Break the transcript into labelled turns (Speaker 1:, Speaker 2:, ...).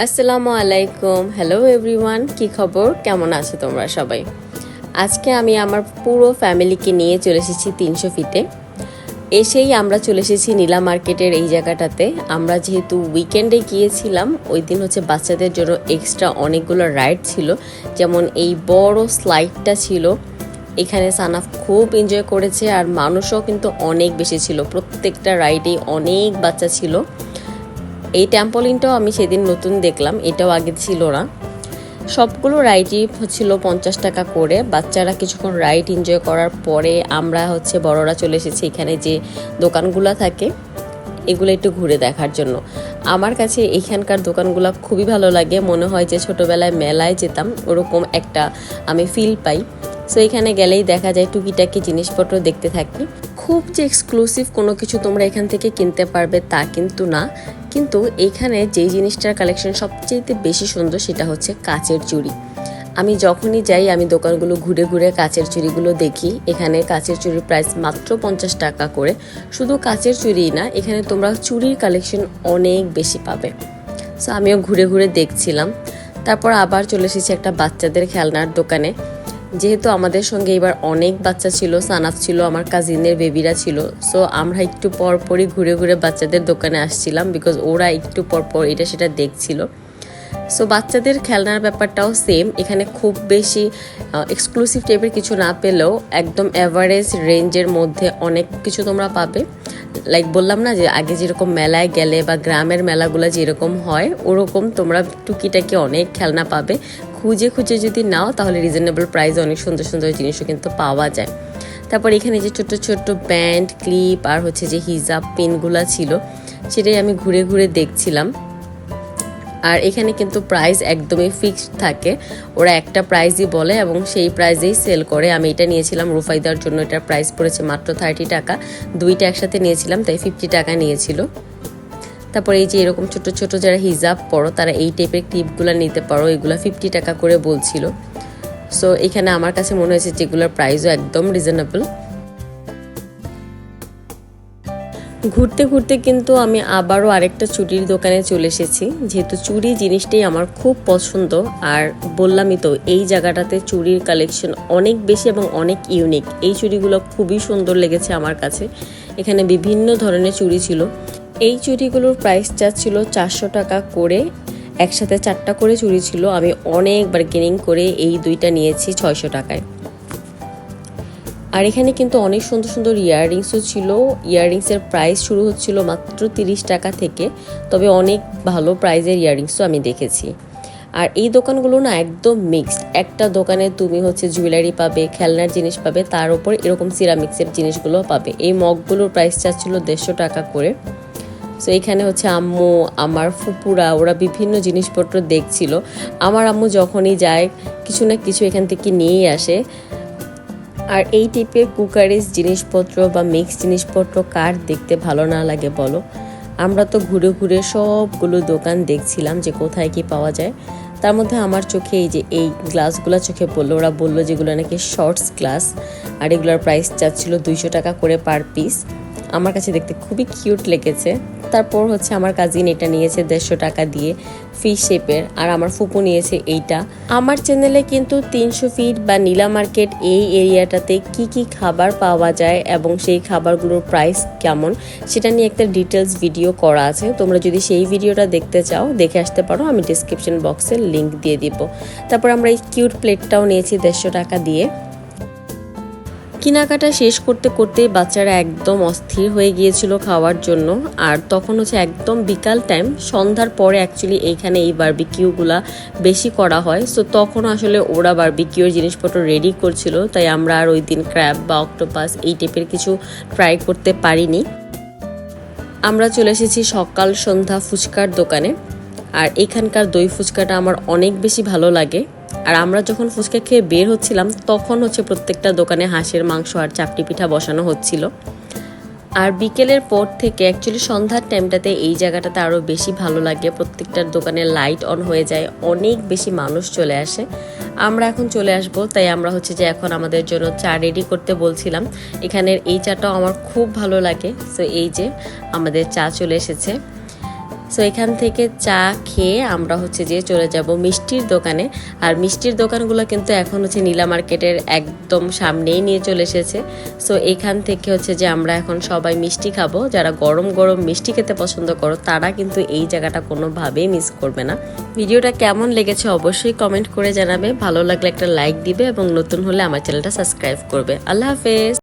Speaker 1: আসসালামু আলাইকুম। Hello everyone কি খবর? কেমন আছো তোমরা সবাই? আজকে আমি আমার পুরো ফ্যামিলিকে নিয়ে চলে এসেছি তিনশো ফিটে। এসেই আমরা চলে এসেছি নীলা মার্কেটের এই জায়গাটাতে। আমরা যেহেতু উইকেন্ডে গিয়েছিলাম, ওই দিন হচ্ছে বাচ্চাদের জন্য এক্সট্রা অনেকগুলো রাইড ছিল। যেমন এই বড় স্লাইডটা ছিল। এখানে সানাফ খুব এনজয় করেছে, আর মানুষও কিন্তু অনেক বেশি ছিল। প্রত্যেকটা রাইডেই অনেক বাচ্চা ছিল। এই ট্যাম্পলিনটাও আমি সেদিন নতুন দেখলাম, এটাও আগে ছিল না। সবগুলো রাইডই হচ্ছিল পঞ্চাশ টাকা করে। বাচ্চারা কিছুক্ষণ রাইড এনজয় করার পরে আমরা হচ্ছে বড়রা চলে এসেছি এখানে যে দোকানগুলো থাকে, এগুলো একটু ঘুরে দেখার জন্য। আমার কাছে এইখানকার দোকানগুলো খুবই ভালো লাগে। মনে হয় যে ছোটোবেলায় মেলায় যেতাম, ওরকম একটা আমি ফিল পাই। সো এখানে গেলেই দেখা যায় টুকিটাকি জিনিসপত্র দেখতে থাকি। খুব যে এক্সক্লুসিভ কোনো কিছু তোমরা এখান থেকে কিনতে পারবে তা কিন্তু না। কিন্তু এখানে যেই জিনিসটার কালেকশন সবচেয়ে বেশি সুন্দর সেটা হচ্ছে কাচের চুড়ি। আমি যখনই যাই, আমি দোকানগুলো ঘুরে ঘুরে কাচের চুড়িগুলো দেখি। এখানে কাচের চুড়ির প্রাইস মাত্র পঞ্চাশ টাকা করে। শুধু কাচের চুড়ি না, এখানে তোমরা চুড়ির কালেকশন অনেক বেশি পাবে। সো আমিও ঘুরে ঘুরে দেখছিলাম। তারপর আবার চলে এসেছি একটা বাচ্চাদের খেলনার দোকানে। যেহেতু আমাদের সঙ্গে এবার অনেক বাচ্চা ছিল, সানাফ ছিল, আমার কাজিনের বেবিরা ছিল সো আমরা একটু পর পরই ঘুরে ঘুরে বাচ্চাদের দোকানে আসছিলাম বিকজ ওরা একটু পর পর এটা সেটা দেখছিল। সো বাচ্চাদের খেলনার ব্যাপারটাও সেম এখানে খুব বেশি এক্সক্লুসিভ টাইপের কিছু না পেলেও একদম অ্যাভারেজ রেঞ্জের মধ্যে অনেক কিছু তোমরা পাবে। লাইক বললাম না যে আগে যেরকম মেলায় গেলে বা গ্রামের মেলাগুলো যেরকম হয়, ওরকম তোমরা টুকিটাকি অনেক খেলনা পাবে। খুঁজে খুঁজে যদি নাও, তাহলে রিজনেবল প্রাইসে অনেক সুন্দর সুন্দর জিনিসও কিন্তু পাওয়া যায়। তারপর এখানে যে ছোট ছোট ব্যান্ড ক্লিপ আর হচ্ছে যে হিজাব পিনগুলা ছিল, সেটাই আমি ঘুরে ঘুরে দেখছিলাম। আর এখানে কিন্তু প্রাইস একদমই ফিক্সড থাকে। ওরা একটা প্রাইসই বলে এবং সেই প্রাইসেই সেল করে। আমি এটা নিয়েছিলাম রুফাই রুফাইদার জন্য। এটার প্রাইস পড়েছে মাত্র থার্টি টাকা। দুইটা একসাথে নিয়েছিলাম, তাই ফিফটি টাকা নিয়েছিল। তারপর এই যে এরকম ছোট ছোট যারা হিজাব পরো, তারা এই টাইপের ক্লিপগুলো নিতে পারো। এগুলো ফিফটি টাকা করে বলছিল। সো এখানে আমার কাছে মনে হয়েছে যেগুলোর প্রাইসও একদম রিজনেবল ঘুরতে ঘুরতে কিন্তু আমি আবারও আরেকটা চুড়ির দোকানে চলে এসেছি। যেহেতু চুড়ি জিনিসটাই আমার খুব পছন্দ, আর বললামই তো, এই জায়গাটাতে চুড়ির কালেকশন অনেক বেশি এবং অনেক ইউনিক এই চুড়িগুলো খুবই সুন্দর লেগেছে আমার কাছে। এখানে বিভিন্ন ধরনের চুড়ি ছিল। এই চুড়িগুলোর প্রাইস ছিল চারশো টাকা করে, একসাথে চারটা করে চুড়ি ছিল। আমি অনেক বার্গেনিং করে এই দুইটা নিয়েছি ছয়শো টাকায়। আর এখানে কিন্তু অনেক সুন্দর সুন্দর ইয়াররিংসও ছিল। ইয়াররিংসের প্রাইস শুরু হচ্ছিল মাত্র তিরিশ টাকা থেকে, তবে অনেক ভালো প্রাইজের ইয়াররিংসও আমি দেখেছি। আর এই দোকানগুলো না একদম মিক্সড একটা দোকানে তুমি হচ্ছে জুয়েলারি পাবে, খেলনার জিনিস পাবে, তার উপর এরকম সিরামিক্সের জিনিসগুলো পাবে। এই মগগুলোর প্রাইস চাচ্ছিল দেড়শো টাকা করে। সো এখানে হচ্ছে আম্মু, আমার ফুপুরা, ওরা বিভিন্ন জিনিসপত্র দেখছিল। আমার আম্মু যখনই যায়, কিছু না কিছু এখান থেকে নিয়েই আসে। আর এই টাইপের কুকারিজ জিনিসপত্র বা মিক্স জিনিসপত্র কার দেখতে ভালো না লাগে বলো? আমরা তো ঘুরে ঘুরে সবগুলো দোকান দেখছিলাম যে কোথায় কি পাওয়া যায়। তার মধ্যে আমার চোখে এই যে এই গ্লাসগুলো চোখে পড়ল, ওরা বলল যেগুলো নাকি শর্টস গ্লাস আর এগুলোর প্রাইস চাচ্ছিল দুইশো টাকা করে পার পিস আমার কাছে দেখতে খুবই কিউট লেগেছে। তারপর হচ্ছে আমার কাজিন এটা নিয়েছে দেড়শো টাকা দিয়ে ফি শেপের আর আমার ফুপু নিয়েছে এইটা। আমার চ্যানেলে কিন্তু তিনশো ফিট বা নীলা মার্কেট এই এরিয়াটাতে কি কি খাবার পাওয়া যায় এবং সেই খাবারগুলোর প্রাইস কেমন, সেটা নিয়ে একটা ডিটেলস ভিডিও করা আছে। তোমরা যদি সেই ভিডিওটা দেখতে চাও, দেখে আসতে পারো, আমি ডিসক্রিপশন বক্সে লিঙ্ক দিয়ে দিব। তারপর আমরা এই কিউট প্লেটটাও নিয়েছি দেড়শো টাকা দিয়ে। কেনাকাটা শেষ করতে করতেই বাচ্চারা একদম অস্থির হয়ে গিয়েছিল খাওয়ার জন্য। আর তখন হচ্ছে একদম বিকাল টাইম সন্ধ্যার পরে অ্যাকচুয়ালি এইখানে এই বার্বিকিউগুলা বেশি করা হয়। সো তখন আসলে ওরা বার্বিকিউর জিনিসপত্র রেডি করছিল। তাই আমরা আর ওই দিন ক্র্যাব বা অক্টোপাস এই টাইপের কিছু ট্রাই করতে পারিনি। আমরা চলে এসেছি সকাল সন্ধ্যা ফুচকার দোকানে। আর এখানকার দই ফুচকাটা আমার অনেক বেশি ভালো লাগে। আর আমরা যখন ফুচকা খেয়ে বের হচ্ছিলাম, তখন হচ্ছে প্রত্যেকটা দোকানে হাঁসের মাংস আর চাপটি পিঠা বসানো হচ্ছিল। আর বিকেলের পর থেকে অ্যাকচুয়ালি সন্ধ্যার টাইমটাতে এই জায়গাটাতে আরও বেশি ভালো লাগে। প্রত্যেকটার দোকানে লাইট অন হয়ে যায়, অনেক বেশি মানুষ চলে আসে। আমরা এখন চলে আসব, তাই আমরা হচ্ছে যে এখন আমাদের জন্য চা রেডি করতে বলছিলাম। এখানের এই চাটাও আমার খুব ভালো লাগে। সো এই যে আমাদের চা চলে এসেছে। সো এখান থেকে চা খেয়ে আমরা হচ্ছে যে চলে যাব মিষ্টির দোকানে। আর মিষ্টির দোকানগুলো কিন্তু এখন হচ্ছে নীলা মার্কেটের একদম সামনেই নিয়ে চলে এসেছে। সো এখান থেকে হচ্ছে যে আমরা এখন সবাই মিষ্টি খাব। যারা গরম গরম মিষ্টি খেতে পছন্দ করো, তারা কিন্তু এই জায়গাটা কোনোভাবেই মিস করবে না। ভিডিওটা কেমন লেগেছে অবশ্যই কমেন্ট করে জানাবে। ভালো লাগলে একটা লাইক দিবে এবং নতুন হলে আমার চ্যানেলটা সাবস্ক্রাইব করবে। আল্লাহ হাফেজ!